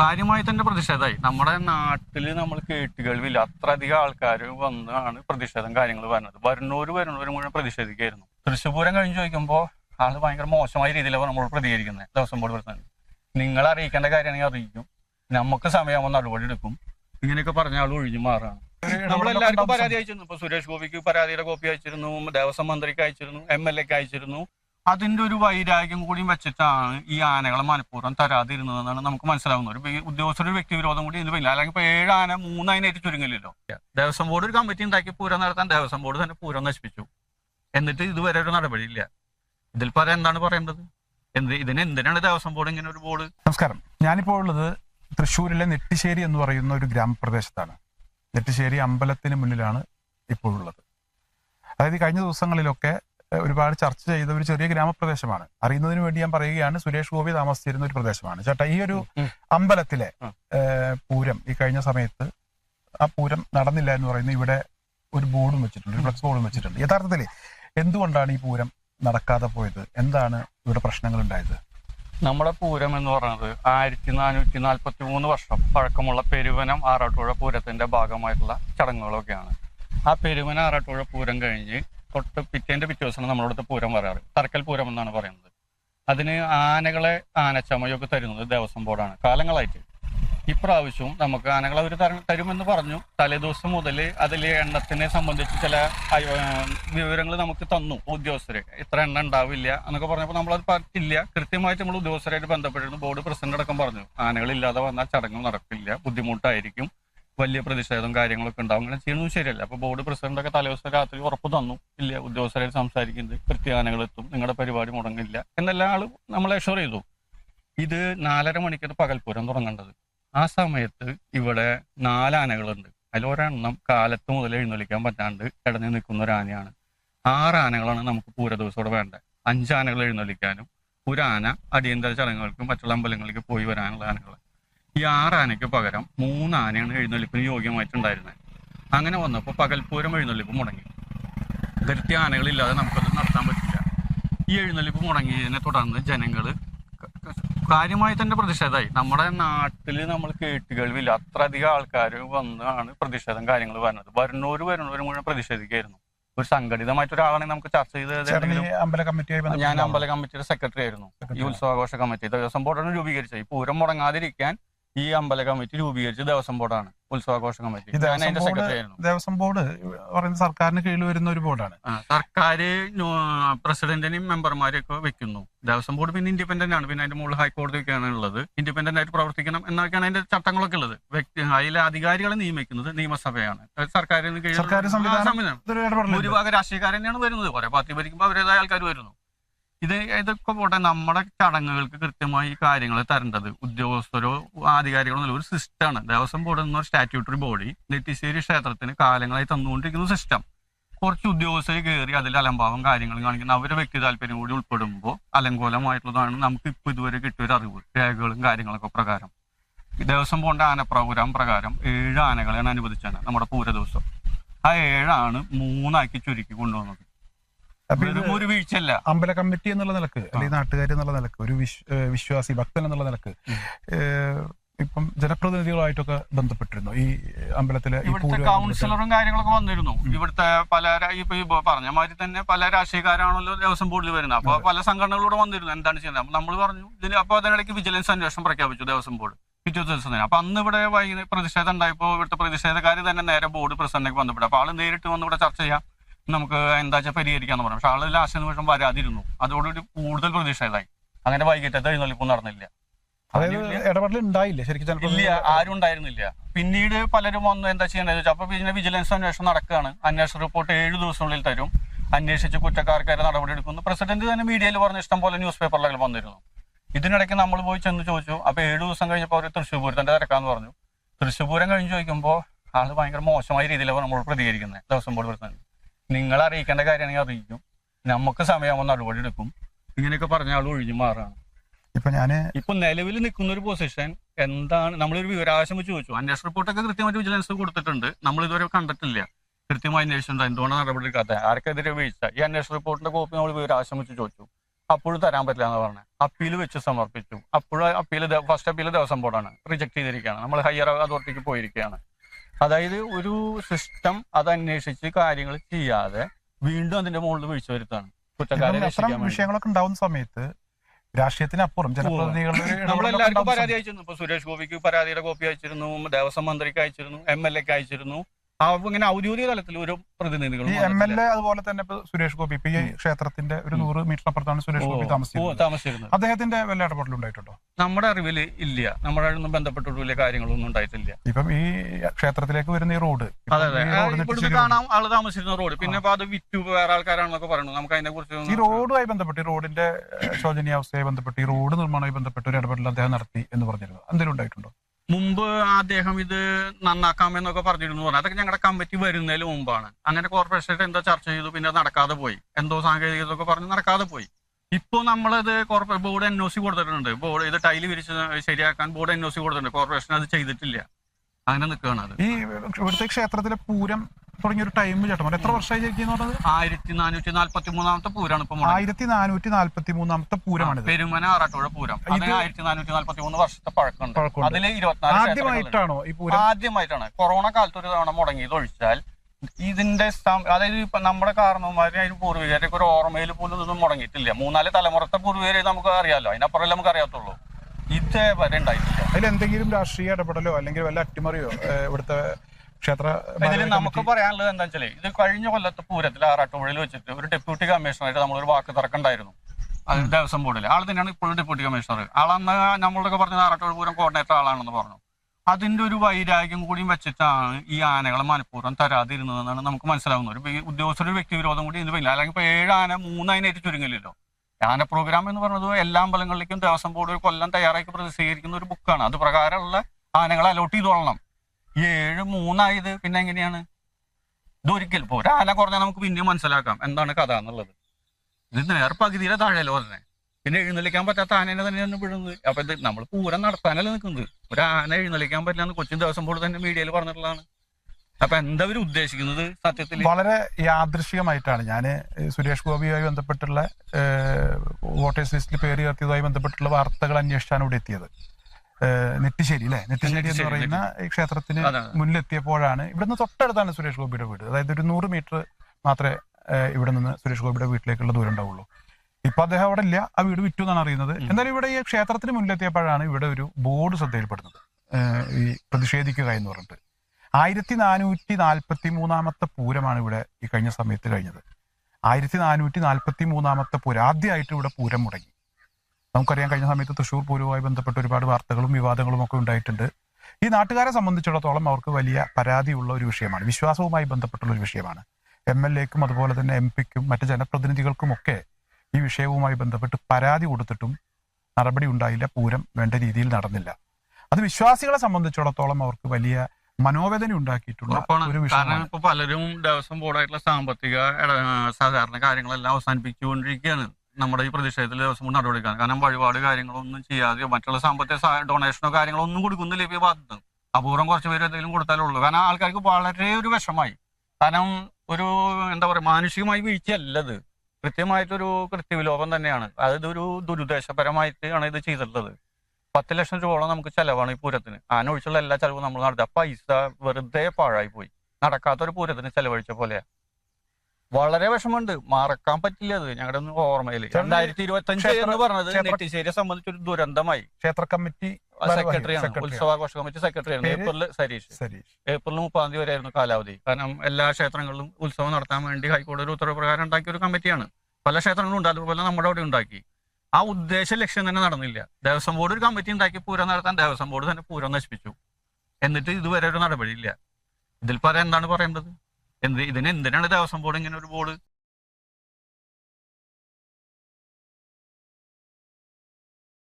കാര്യമായി തന്നെ പ്രതിഷേധമായി. നമ്മുടെ നാട്ടിൽ നമ്മൾ കേട്ടുകേൾവില്ല. അത്രയധികം ആൾക്കാർ വന്നാണ് പ്രതിഷേധം കാര്യങ്ങൾ വരുന്നത്. വരുന്നവര് വരുന്നവര് മുഴുവൻ പ്രതിഷേധിക്കായിരുന്നു തൃശ്ശൂപൂരം കഴിഞ്ഞ് ചോദിക്കുമ്പോൾ ആൾ ഭയങ്കര മോശമായ രീതിയിലാണ് നമ്മൾ പ്രതികരിക്കുന്നത്. ദിവസം ബോർഡ് പ്രസിഡന്റ് നിങ്ങൾ അറിയിക്കേണ്ട കാര്യമാണെങ്കിൽ അറിയിക്കും. നമുക്ക് സമയമാകുമ്പോൾ നടപടി എടുക്കും ഇങ്ങനെയൊക്കെ പറഞ്ഞ ആൾ ഒഴിഞ്ഞു മാറാണ്. നമ്മളെല്ലാവർക്കും പരാതി അയച്ചിരുന്നു. ഇപ്പൊ സുരേഷ് ഗോപിക്ക് പരാതിയുടെ കോപ്പി അയച്ചിരുന്നു. ദേവസ്വം മന്ത്രിക്ക് അയച്ചിരുന്നു. എം എൽ എക്ക് അയച്ചിരുന്നു. അതിന്റെ ഒരു വൈരാഗ്യം കൂടി വെച്ചിട്ടാണ് ഈ ആനകളെ മനഃപൂർവം തരാതിരുന്നതെന്നാണ് നമുക്ക് മനസ്സിലാവുന്നത്. ഒരു ഉദ്യോഗസ്ഥർ ഒരു ഒരു വ്യക്തിവിരോധം കൂടി ഇതിന് ഇല്ല അല്ലെങ്കിൽ ഇപ്പൊ ഏഴ് ആന മൂന്നായിട്ട് ചുരുങ്ങില്ലല്ലോ. ദേവസ്വം ബോർഡ് ഒരു കമ്മിറ്റി ഉണ്ടാക്കി പൂരം നടത്താൻ ദേവസ്വം ബോർഡ് തന്നെ പൂരം നശിപ്പിച്ചു. എന്നിട്ട് ഇതുവരെ ഒരു നടപടിയില്ല ഇതിൽ പറയാൻ എന്താണ് പറയേണ്ടത്? എന്ത് ഇതിന് എന്തിനാണ് ദേവസ്വം ബോർഡ് ഇങ്ങനെ ഒരു ബോർഡ്? നമസ്കാരം. ഞാനിപ്പോൾ ഉള്ളത് തൃശ്ശൂരിലെ നെട്ടിശ്ശേരി എന്ന് പറയുന്ന ഒരു ഗ്രാമപ്രദേശത്താണ്. നെട്ടിശ്ശേരി അമ്പലത്തിന് മുന്നിലാണ് ഇപ്പോൾ ഉള്ളത് അതായത് കഴിഞ്ഞ ദിവസങ്ങളിലൊക്കെ ഒരുപാട് ചർച്ച ചെയ്ത ഒരു ചെറിയ ഗ്രാമപ്രദേശമാണ്. അറിയുന്നതിന് വേണ്ടി ഞാൻ പറയുകയാണ് സുരേഷ് ഗോപി താമസിച്ചിരുന്ന ഒരു പ്രദേശമാണ്. ചേട്ടാ ഈ ഒരു അമ്പലത്തിലെ പൂരം ഈ കഴിഞ്ഞ സമയത്ത് ആ പൂരം നടന്നില്ല എന്ന് പറയുന്ന ഇവിടെ ഒരു ബോർഡും വെച്ചിട്ടുണ്ട് ഒരു ഫ്ലക്സ് ബോർഡും വെച്ചിട്ടുണ്ട്. യഥാർത്ഥത്തിൽ എന്തുകൊണ്ടാണ് ഈ പൂരം നടക്കാതെ പോയത്? എന്താണ് ഇവിടെ പ്രശ്നങ്ങൾ ഉണ്ടായത്? നമ്മുടെ പൂരം എന്ന് പറയുന്നത് ആയിരത്തി നാനൂറ്റി നാൽപ്പത്തി മൂന്ന് വർഷം പഴക്കമുള്ള പെരുവനം ആറാട്ടുപുഴ പൂരത്തിന്റെ ഭാഗമായിട്ടുള്ള ചടങ്ങുകളൊക്കെയാണ്. ആ പെരുവനം ആറാട്ടുപുഴ പൂരം കഴിഞ്ഞ് തൊട്ട് പിറ്റേന്റെ പിറ്റേ ദിവസമാണ് നമ്മളോടത്ത് പൂരം പറയാറ്. തറക്കൽ പൂരം എന്നാണ് പറയുന്നത്. അതിന് ആനകളെ ആനച്ചമയൊക്കെ തരുന്നത് ദേവസ്വം ബോർഡാണ്. കാലങ്ങളായിട്ട്. ഇപ്രാവശ്യവും നമുക്ക് ആനകളെ അവർ തരുമെന്ന് പറഞ്ഞു. തലേദിവസം മുതൽ അതിൽ എണ്ണത്തിനെ സംബന്ധിച്ച് ചില വിവരങ്ങൾ നമുക്ക് തന്നു ഉദ്യോഗസ്ഥരെ. ഇത്ര എണ്ണ ഉണ്ടാവില്ല എന്നൊക്കെ പറഞ്ഞപ്പോൾ നമ്മളത് പറ്റില്ല കൃത്യമായിട്ട് നമ്മൾ ഉദ്യോഗസ്ഥരായിട്ട് ബന്ധപ്പെട്ടിരുന്നു. ബോർഡ് പ്രസിഡന്റ് അടക്കം പറഞ്ഞു. ആനകളില്ലാതെ വന്നാൽ ചടങ്ങ് നടക്കില്ല. ബുദ്ധിമുട്ടായിരിക്കും. വലിയ പ്രതിഷേധം കാര്യങ്ങളൊക്കെ ഉണ്ടാവും. അങ്ങനെ ചെയ്യുന്നത് ശരിയല്ല. അപ്പൊ ബോർഡ് പ്രസിഡന്റ് ഒക്കെ തലേദിവസം രാത്രി ഉറപ്പ് തന്നു. ഇല്ല ഉദ്യോഗസ്ഥരായിട്ട് സംസാരിക്കുന്നത് കൃത്യ എത്തും. നിങ്ങളുടെ പരിപാടി മുടങ്ങില്ല. എന്നെല്ലാം ആൾ നമ്മളെ അഷുർ ചെയ്തു. ഇത് നാലര മണിക്കാണ് പകൽപ്പൂരം തുടങ്ങേണ്ടത്. ആ സമയത്ത് ഇവിടെ നാലാനകളുണ്ട്. അതിലൊരെണ്ണം കാലത്ത് മുതൽ എഴുന്നള്ളിക്കാൻ പറ്റാണ്ട് ഇടഞ്ഞു നിൽക്കുന്ന ഒരു ആനയാണ്. ആറ് ആനകളാണ് നമുക്ക് പൂര ദിവസത്തോടെ വേണ്ടത് അഞ്ചാനകൾ എഴുന്നള്ളിക്കാനും ഒരു ആന അടിയന്തര ചടങ്ങുകൾക്കും മറ്റുള്ള അമ്പലങ്ങളിലേക്ക് പോയി വരാനുള്ള ആനകൾ ഈ ആറ് ആനയ്ക്ക് പകരം മൂന്ന് ആനയാണ് എഴുന്നള്ളിപ്പിന് യോഗ്യമായിട്ടുണ്ടായിരുന്നത്. അങ്ങനെ വന്നപ്പോൾ പകൽപൂരം എഴുന്നള്ളിപ്പ് മുടങ്ങി. കൃത്യ ആനകളില്ലാതെ നമുക്കത് നടത്താൻ പറ്റില്ല. ഈ എഴുന്നള്ളിപ്പ് മുടങ്ങിയതിനെ തുടർന്ന് ജനങ്ങൾ കാര്യമായി തന്നെ പ്രതിഷേധമായി നമ്മുടെ നാട്ടിൽ നമ്മൾ കേട്ടുകേൾവില്ല അത്രയധികം ആൾക്കാർ വന്നാണ് പ്രതിഷേധം കാര്യങ്ങൾ വരുന്നത് വരുന്നവർ വരുന്നവർ മുഴുവൻ പ്രതിഷേധിക്കായിരുന്നു. ഒരു സംഘടിതമായിട്ട് ഒരാളാണെങ്കിൽ നമുക്ക് ചർച്ച ചെയ്ത് ഞാൻ അമ്പല കമ്മിറ്റിയുടെ സെക്രട്ടറി ആയിരുന്നു. ഈ. ഉത്സവാഘോഷ കമ്മിറ്റി. ദേവസ്വം ബോർഡാണ് രൂപീകരിച്ചത്. ഈ പൂരം മുടങ്ങാതിരിക്കാൻ ഈ അമ്പല കമ്മിറ്റി രൂപീകരിച്ച ദേവസ്വം ബോർഡാണ് ഉത്സവാഘോഷ കമ്മിറ്റി. ദേവസ്വം ബോർഡ് പറയുന്ന സർക്കാരിന് കീഴിൽ വരുന്ന ഒരു ബോർഡാണ്. നോ- പ്രസിഡന്റിനെയും മെമ്പർമാരെയൊക്കെ വെക്കുന്നു. ദേവസ്വം ബോർഡ് പിന്നെ ഇൻഡിപെൻഡന്റ് ആണ് പിന്നെ അതിന്റെ മുകളിൽ ഹൈക്കോടതിയൊക്കെയാണ് ഉള്ളത്. ഇൻഡിപെൻഡന്റ് ആയിട്ട് പ്രവർത്തിക്കണം എന്നൊക്കെയാണ് അതിന്റെ ചട്ടങ്ങളൊക്കെ ഉള്ളത്. വ്യക്തി അതിലെ അധികാരികളെ നിയമിക്കുന്നത് നിയമസഭയാണ്. സർക്കാരിന് കീഴിൽ സർക്കാർ ഭൂരിഭാഗം രാഷ്ട്രീയക്കാർ തന്നെയാണ് വരുന്നത്. കുറെ പാർട്ടി ഭരിക്കുമ്പോൾ അവരേതായ ആൾക്കാർ വരുന്നു. ഇത് ഇതൊക്കെ പോട്ടെ നമ്മുടെ ചടങ്ങുകൾക്ക് കൃത്യമായി ഈ കാര്യങ്ങൾ തരേണ്ടത്. ഉദ്യോഗസ്ഥരോ ആധികാരികളോ ഒരു സിസ്റ്റമാണ് ദേവസ്വം ബോർഡ് എന്ന സ്റ്റാറ്റ്യൂട്ടറി ബോഡി നെറ്റിശ്ശേരി ക്ഷേത്രത്തിന് കാലങ്ങളായി തന്നുകൊണ്ടിരിക്കുന്ന സിസ്റ്റം കുറച്ച് ഉദ്യോഗസ്ഥർ കയറി അതിൽ അലംഭാവം കാര്യങ്ങളും കാണിക്കുന്ന. അവരുടെ വ്യക്തി താല്പര്യം കൂടി ഉൾപ്പെടുമ്പോൾ അലങ്കോലമായിട്ടുള്ളതാണ് നമുക്ക് ഇപ്പൊ ഇതുവരെ കിട്ടിയ ഒരു അറിവ്. രേഖകളും കാര്യങ്ങളൊക്കെ പ്രകാരം. ദേവസ്വം ബോർഡിന്റെ ആനപ്രോഗ്രാം പ്രകാരം ഏഴ് ആനകളെയാണ് അനുവദിച്ചത്. നമ്മുടെ പൂര ദിവസം ആ ഏഴാണ് മൂന്നാക്കി ചുരുക്കി കൊണ്ടുവന്നത്. ഒരു വീഴ്ചയല്ല. അമ്പല കമ്മിറ്റി എന്നുള്ള നിലയ്ക്ക് അല്ലെങ്കിൽ നാട്ടുകാർ എന്നുള്ള നിലയ്ക്ക് ഒരു വിശ്വാസി ഭക്തൻ എന്നുള്ള നിലയ്ക്ക് ഇപ്പം ജനപ്രതിനിധികളായിട്ടൊക്കെ ബന്ധപ്പെട്ടിരുന്നു. ഈ അമ്പലത്തിലെ കൗൺസിലറും കാര്യങ്ങളൊക്കെ വന്നിരുന്നു. ഇവിടുത്തെ പല ഇപ്പൊ ഈ പറഞ്ഞ മാതിരി തന്നെ പല രാഷ്ട്രീയക്കാരാണല്ലോ ദേവസ്വം ബോർഡിൽ വരുന്നത്. അപ്പൊ പല സംഘടനകളോട് വന്നിരുന്നു. എന്താണ് ചെയ്യുന്നത്? നമ്മൾ പറഞ്ഞു ഇതിന് അപ്പൊ അതിനിടയ്ക്ക് വിജിലൻസ് അന്വേഷണം പ്രഖ്യാപിച്ചു ദേവസ്വം ബോർഡ് പിറ്റേ ദിവസം തന്നെ. അപ്പൊ അന്ന് ഇവിടെ വൈകുന്നേരം പ്രതിഷേധം ഉണ്ടായപ്പോ ഇവിടുത്തെ പ്രതിഷേധക്കാർ തന്നെ നേരെ ബോർഡ് പ്രസിഡന്റിലേക്ക് ബന്ധപ്പെട്ടു അപ്പൊ ആൾ നേരിട്ട് വന്ന് ഇവിടെ ചർച്ച ചെയ്യാം. നമുക്ക് എന്താ വെച്ചാൽ പരിഹരിക്കാന്ന് പറഞ്ഞു. പക്ഷെ ആൾ ലാസ്റ്റ് നിമിഷം വരാതിരുന്നു. അതോടുകൂടി കൂടുതൽ പ്രതീക്ഷയതായി അങ്ങനെ വൈകിട്ടത്തെ എഴുന്നള്ളിപ്പ് നടന്നില്ല. ഇല്ല ആരും ഉണ്ടായിരുന്നില്ല. പിന്നീട് പലരും വന്നു എന്താ ചെയ്യേണ്ടത് വെച്ചാൽ അപ്പൊ പിന്നെ വിജിലൻസ് അന്വേഷണം നടക്കുകയാണ് അന്വേഷണ റിപ്പോർട്ട് ഏഴ് ദിവസത്തിനുള്ളിൽ തരും. അന്വേഷിച്ച് കുറ്റക്കാർക്കാരെ നടപടി എടുക്കുന്നു. പ്രസിഡന്റ് തന്നെ മീഡിയയിൽ പറഞ്ഞ ഇഷ്ടം പോലെ ന്യൂസ് പേപ്പറിലൊക്കെ വന്നിരുന്നു. ഇതിനിടയ്ക്ക് നമ്മൾ പോയി ചെന്ന് ചോദിച്ചു. അപ്പൊ ഏഴു ദിവസം കഴിഞ്ഞപ്പോൾ അവർ തൃശ്ശൂർ പൂരത്തിന്റെ തിരക്കാന്ന് പറഞ്ഞു. തൃശ്ശൂർ പൂരം കഴിഞ്ഞ് ചോദിക്കുമ്പോൾ ആൾ ഭയങ്കര മോശമായ രീതിയിലാണ് നമ്മൾ പ്രതികരിക്കുന്നത്. ദേവസ്വം ബോർഡ് പ്രസിഡന്റ് നിങ്ങൾ അറിയിക്കേണ്ട കാര്യമാണെങ്കിൽ അറിയിക്കും. നമുക്ക് സമയമാകുമ്പോൾ നടപടി എടുക്കും. ഇങ്ങനെയൊക്കെ പറഞ്ഞ ആൾ ഒഴിഞ്ഞു മാറാണ്. ഇപ്പൊ ഞാൻ ഇപ്പൊ നിലവിൽ നിൽക്കുന്ന ഒരു പൊസിഷൻ എന്താണ്? നമ്മളൊരു വിവരാവശ്യം വെച്ച് ചോദിച്ചു. അന്വേഷണ റിപ്പോർട്ടൊക്കെ കൃത്യമായിട്ട് വിജിലൻസ് കൊടുത്തിട്ടുണ്ട്. നമ്മൾ ഇതുവരെ കണ്ടിട്ടില്ല. കൃത്യമായി അന്വേഷിച്ചിട്ടുണ്ട് എന്തുകൊണ്ടാണ് നടപടി എടുക്കാത്ത ആർക്കെതിരെ വീഴ്ച? ഈ അന്വേഷണ റിപ്പോർട്ടിന്റെ കോപ്പി നമ്മൾ വിവരാവകാശം വെച്ച് ചോദിച്ചു. അപ്പോഴും തരാൻ പറ്റില്ല എന്ന് പറഞ്ഞു അപ്പീൽ വെച്ച് സമർപ്പിച്ചു. അപ്പോഴും അപ്പീൽ ഫസ്റ്റ് അപ്പീൽ ദേവസ്വം ബോർഡാണ് റിജക്ട് ചെയ്തിരിക്കുകയാണ്. നമ്മൾ ഹയർ അതോറിറ്റിക്ക് പോയിരിക്കുകയാണ്. അതായത് ഒരു സിസ്റ്റം അത് അന്വേഷിച്ച് കാര്യങ്ങൾ ചെയ്യാതെ വീണ്ടും അതിന്റെ മുകളിൽ വീഴ്ച വരുത്താണ് കുറ്റക്കാരെ. വിഷയങ്ങളൊക്കെ ഉണ്ടാവുന്ന സമയത്ത് രാഷ്ട്രീയത്തിനപ്പുറം നമ്മളെല്ലാവർക്കും പരാതി അയച്ചിരുന്നു. ഇപ്പൊ സുരേഷ് ഗോപിക്ക് പരാതിയുടെ കോപ്പി അയച്ചിരുന്നു ദേവസ്വം മന്ത്രിക്ക് അയച്ചിരുന്നു എം എൽ എക്ക് അയച്ചിരുന്നു. ഇങ്ങനെ ഔദ്യോഗിക തലത്തിൽ ഒരു പ്രതിനിധികളും എം എൽ എ അതുപോലെ തന്നെ ഇപ്പൊ സുരേഷ് ഗോപി ഇപ്പൊ ഈ ക്ഷേത്രത്തിന്റെ ഒരു നൂറ് മീറ്റർ അപ്പുറത്താണ് സുരേഷ് ഗോപി താമസിച്ചിരുന്നത്. അദ്ദേഹത്തിന്റെ വല്ല ഇടപെടലും ഉണ്ടായിട്ടുണ്ടോ? നമ്മുടെ അറിവിൽ ഇല്ല. നമ്മുടെ ഒന്നും ബന്ധപ്പെട്ടിട്ട് വലിയ കാര്യങ്ങളൊന്നും ഉണ്ടായിട്ടില്ല. ഇപ്പം ഈ ക്ഷേത്രത്തിലേക്ക് വരുന്ന ഈ റോഡ് അതെ ഇവിടുന്ന് ആൾ താമസിച്ചിരുന്ന റോഡ്. പിന്നെ ഇപ്പൊ അത് വിറ്റു വേറെ ആൾക്കാരാണെന്നൊക്കെ പറയുന്നത് നമുക്ക് അതിനെ കുറിച്ച് ഈ റോഡുമായി ബന്ധപ്പെട്ട് റോഡിന്റെ ശോചനീയാവസ്ഥയായി ശോചനീയാവസ്ഥയെ ബന്ധപ്പെട്ട് ഈ റോഡ് നിർമ്മാണവുമായി ബന്ധപ്പെട്ട് ഒരു ഇടപെടൽ അദ്ദേഹം നടത്തി എന്ന് പറഞ്ഞിരുന്നു. എന്തെങ്കിലും ഉണ്ടായിട്ടുണ്ടോ? മുമ്പ് അദ്ദേഹം ഇത് നന്നാക്കാമെന്നൊക്കെ പറഞ്ഞിരുന്നു പറഞ്ഞു അതൊക്കെ ഞങ്ങളുടെ കമ്മിറ്റി വരുന്നതിന് മുമ്പാണ്. അങ്ങനെ കോർപ്പറേഷനായിട്ട് എന്തോ ചർച്ച ചെയ്തു പിന്നെ നടക്കാതെ പോയി. എന്തോ സാങ്കേതികതൊക്കെ പറഞ്ഞ് നടക്കാതെ പോയി. ഇപ്പൊ നമ്മളത് corporate board N O C കൊടുത്തിട്ടുണ്ട്. ബോർഡ് ഇത് ടൈൽ വിരിച്ച് ശരിയാക്കാൻ ബോർഡ് എൻ ഒ സി കൊടുത്തിട്ടുണ്ട്. കോർപ്പറേഷൻ അത് ചെയ്തിട്ടില്ല. അങ്ങനെ നിൽക്കുകയാണ് ഈ ഇവിടുത്തെ ക്ഷേത്രത്തിലെ പൂരം തുടങ്ങിയ ഒരു ടൈം ചേട്ടൻ. എത്ര വർഷമായി ജയിക്കുന്നു പറഞ്ഞത്? ആയിരത്തി നാനൂറ്റി നാല്പത്തി മൂന്നാമത്തെ പൂരാണ് ഇപ്പൊ. ആയിരത്തി നാനൂറ്റി നാല്പത്തി മൂന്നാമത്തെ പൂരമാണ് പെരുമന ആറാട്ടുപുഴ പൂരം. ആയിരത്തി നാനൂറ്റി നാല്പത്തി മൂന്ന് വർഷത്തെ പഴക്കമുണ്ട്. അതിൽ ഇരുപത്തിനാല്. ആദ്യമായിട്ടാണോ ഈ പൂരം? ആദ്യമായിട്ടാണ്. കൊറോണ കാലത്ത് ഒരു തവണ മുടങ്ങിയത് ഒഴിച്ചാൽ ഇതിന്റെ അതായത് ഇപ്പൊ നമ്മുടെ കാരണവന്മാരെ അതിന് പൂർവികരൊക്കെ ഒരു ഓർമ്മയിൽ പോലും ഇതൊന്നും മുടങ്ങിയിട്ടില്ല. മൂന്നാൽ തലമുറത്തെ പൂർവികരെ നമുക്ക് അറിയാലോ. അതിനപ്പുറം നമുക്ക് അറിയാത്തുള്ളൂ. ഇതേവരെ ഉണ്ടായിട്ടില്ല. അതിൽ എന്തെങ്കിലും രാഷ്ട്രീയ ഇടപെടലോ അല്ലെങ്കിൽ വല്ല അട്ടിമറിയോ ഇവിടുത്തെ ക്ഷേത്ര നമുക്ക് പറയാനുള്ളത് എന്താ വെച്ചാൽ ഇത് കഴിഞ്ഞ കൊല്ലത്തെ പൂരത്തിൽ ആറാട്ടുപുഴയിൽ വെച്ചിട്ട് ഒരു ഡെപ്യൂട്ടി കമ്മീഷണറായിട്ട് നമ്മളൊരു വാക്ക് തർക്കമുണ്ടായിരുന്നു അത് ദേവസ്വം ബോർഡിൽ ആൾ തന്നെയാണ് ഇപ്പോഴും ഡെപ്യൂട്ടി കമ്മീഷണർ ആളന്ന് നമ്മളൊക്കെ പറഞ്ഞത് ആറാട്ടുപുഴ പൂരം കോർഡിനേറ്റർ ആളാണെന്ന് പറഞ്ഞു. അതിന്റെ ഒരു വൈരാഗ്യം കൂടിയും വെച്ചിട്ടാണ് ഈ ആനകളെ മനഃപൂർവം തരാതിരുന്നതെന്നാണ് നമുക്ക് മനസ്സിലാവുന്നത്. ഒരു ഉദ്യോഗസ്ഥ ഒരു വ്യക്തി വിരോധം കൂടി ഇതിന് പിന്നിൽ. അല്ലെങ്കിൽ ഇപ്പൊ ഏഴ് ആന മൂന്ന് ആനയായിട്ട് ചുരുങ്ങില്ലല്ലോ. ആന പ്രോഗ്രാം എന്ന് പറയുന്നത് എല്ലാ അമ്പലങ്ങളിലേക്കും ദേവസ്വം ബോർഡ് ഒരു കൊല്ലം തയ്യാറാക്കി പ്രസിദ്ധീകരിക്കുന്ന ഒരു ബുക്കാണ് അത് പ്രകാരമുള്ള ആനകളെ അലോട്ട് ചെയ്തോളണം. ഏഴ് മൂന്നായത് പിന്നെ എങ്ങനെയാണ്? ഇതൊരിക്കൽ ഇപ്പൊ ഒരാല കുറഞ്ഞാൽ നമുക്ക് പിന്നെയും മനസ്സിലാക്കാം. എന്താണ് കഥ എന്നുള്ളത്. ഇത് നേർപ്പകുതിയിലെ താഴെയല്ലോ പറഞ്ഞേ. പിന്നെ എഴുന്നള്ളിക്കാൻ പറ്റാത്ത ആനേനെ തന്നെയാണ് വിടുന്നത്. അപ്പൊ ഇത് നമ്മൾ പൂരം നടത്താനല്ലേ നിൽക്കുന്നത് ഒരു ആന എഴുന്നള്ളിക്കാൻ പറ്റില്ല എന്ന് കൊച്ചിൻ ദിവസം പോലെ തന്നെ മീഡിയയിൽ പറഞ്ഞിട്ടുള്ളതാണ്. അപ്പൊ എന്താ അവർ ഉദ്ദേശിക്കുന്നത് സത്യത്തിൽ വളരെ യാദൃശികമായിട്ടാണ്. ഞാൻ സുരേഷ് ഗോപിയുമായി ബന്ധപ്പെട്ടുള്ള വോട്ടേഴ്സ് ലിസ്റ്റിൽ പേര് ചേർത്തിയതുമായി ബന്ധപ്പെട്ടുള്ള വാർത്തകൾ അന്വേഷിച്ചാണ് ഇവിടെ എത്തിയത്. ഏഹ്, നെട്ടിശ്ശേരി അല്ലെ നെറ്റിശ്ശേരി എന്ന് പറയുന്ന ഈ ക്ഷേത്രത്തിന്. മുന്നിലെത്തിയപ്പോഴാണ് ഇവിടുന്ന് തൊട്ടടുത്താണ് സുരേഷ് ഗോപിയുടെ വീട്. അതായത് ഒരു നൂറ് മീറ്റർ മാത്രമേ ഇവിടെ നിന്ന് സുരേഷ് ഗോപിയുടെ വീട്ടിലേക്കുള്ള ദൂരം ഉണ്ടാവുള്ളൂ. ഇപ്പൊ അദ്ദേഹം അവിടെ ഇല്ല. ആ വീട് വിറ്റു എന്നാണ് അറിയുന്നത്. എന്നാലും ഇവിടെ ഈ ക്ഷേത്രത്തിന് മുന്നിലെത്തിയപ്പോഴാണ് ഇവിടെ ഒരു ബോർഡ് ശ്രദ്ധയിൽപ്പെടുന്നത്. ഈ പ്രതിഷേധിക്കുക എന്ന് പറഞ്ഞിട്ട്. ആയിരത്തി നാനൂറ്റി നാൽപ്പത്തി മൂന്നാമത്തെ പൂരമാണ് ഇവിടെ ഈ കഴിഞ്ഞ സമയത്ത് കഴിഞ്ഞത്. ആയിരത്തി നാനൂറ്റി നാൽപ്പത്തി മൂന്നാമത്തെ പൂരം. ആദ്യമായിട്ട് ഇവിടെ പൂരം മുടങ്ങി. നമുക്കറിയാം കഴിഞ്ഞ സമയത്ത് തൃശ്ശൂർ പൂരവുമായി ബന്ധപ്പെട്ട് ഒരുപാട് വാർത്തകളും വിവാദങ്ങളും ഒക്കെ ഉണ്ടായിട്ടുണ്ട്. ഈ നാട്ടുകാരെ സംബന്ധിച്ചിടത്തോളം അവർക്ക് വലിയ പരാതിയുള്ള ഒരു വിഷയമാണ്. വിശ്വാസവുമായി ബന്ധപ്പെട്ടുള്ള ഒരു വിഷയമാണ്. എം എൽ എക്കും അതുപോലെ തന്നെ എം പിക്കും മറ്റ് ജനപ്രതിനിധികൾക്കുമൊക്കെ ഈ വിഷയവുമായി ബന്ധപ്പെട്ട് പരാതി കൊടുത്തിട്ടും നടപടി ഉണ്ടായില്ല. പൂരം വേണ്ട രീതിയിൽ നടന്നില്ല. അത് വിശ്വാസികളെ സംബന്ധിച്ചിടത്തോളം അവർക്ക് വലിയ മനോവേദന ഉണ്ടാക്കിയിട്ടുള്ള ഒരു കാരണം ഇപ്പൊ പലരും ദേവസ്വം ബോർഡായിട്ടുള്ള സാമ്പത്തിക സഹകരണ സാധാരണ കാര്യങ്ങളെല്ലാം അവസാനിപ്പിച്ചുകൊണ്ടിരിക്കുകയാണ്. നമ്മുടെ ഈ പ്രതിഷേധത്തിൽ ദിവസം ബോർഡ് നടപടിക്കാൻ കാരണം വഴിപാട് കാര്യങ്ങളൊന്നും ചെയ്യാതെ മറ്റുള്ള സാമ്പത്തിക ഡൊണേഷനോ കാര്യങ്ങളോ ഒന്നും കൊടുക്കുന്നില്ല ഇപ്പൊ ബാധ്യത അപൂർവം കുറച്ച് പേര് എന്തെങ്കിലും കൊടുത്താലേ ഉള്ളൂ കാരണം ആൾക്കാർക്ക് വളരെ ഒരു വിഷമായി. കാരണം ഒരു എന്താ പറയുക മാനുഷികമായി വീഴ്ചയല്ലത്. കൃത്യമായിട്ടൊരു കൃത്യവിലോപം തന്നെയാണ്. അതായത് ഒരു ദുരുദ്ദേശപരമായിട്ടാണ് ഇത് ചെയ്തിട്ടുള്ളത്. പത്ത് ലക്ഷം രൂപയോളം നമുക്ക് ചെലവാണ് ഈ പൂരത്തിന്. ആന ഒഴിച്ചുള്ള എല്ലാ ചെലവും നമ്മൾ നടത്തി. പൈസ വെറുതെ പാഴായി പോയി നടക്കാത്തൊരു പൂരത്തിന് ചെലവഴിച്ച പോലെയാ. വളരെ വിഷമമുണ്ട്. മറക്കാൻ പറ്റില്ല അത്. ഞങ്ങളുടെ ഒന്നും ഓർമ്മയിൽ. രണ്ടായിരത്തി ഇരുപത്തി അഞ്ച് എന്ന് പറഞ്ഞത് നെട്ടിശ്ശേരിയെ സംബന്ധിച്ച് ഒരു ദുരന്തമായി. ക്ഷേത്ര കമ്മിറ്റി സെക്രട്ടറി സെക്രട്ടറിയാണ്. ആണ്. ഉത്സവാഘോഷ കമ്മിറ്റി സെക്രട്ടറി ആയിരുന്നു പേര്? ഏപ്രിൽ സരീഷ്. സരീഷ്. ഏപ്രിൽ മുപ്പതാം തീയതി വരെയായിരുന്നു കാലാവധി. കാരണം എല്ലാ ക്ഷേത്രങ്ങളിലും ഉത്സവം നടത്താൻ വേണ്ടി ഹൈക്കോടതി ഒരു ഉത്തരവ് പ്രകാരം ഉണ്ടാക്കിയ ഒരു കമ്മിറ്റിയാണ്. പല ക്ഷേത്രങ്ങളും ഉണ്ട്. അതുപോലെ നമ്മുടെ അവിടെ ഉണ്ടാക്കി. ആ ഉദ്ദേശ ലക്ഷ്യം തന്നെ നടന്നില്ല. ദേവസ്വം ബോർഡ് ഒരു കമ്മിറ്റി ഉണ്ടാക്കി പൂരം നടത്താൻ ദേവസ്വം ബോർഡ് തന്നെ പൂരം നശിപ്പിച്ചു. എന്നിട്ട് ഇതുവരെ ഒരു നടപടിയില്ല. ഇതിൽ പറയാൻ എന്താണ് പറയേണ്ടത്? എന്ത് ഇതിന് എന്തിനാണ് ദേവസ്വം ബോർഡ് ഇങ്ങനെ ഒരു ബോർഡ്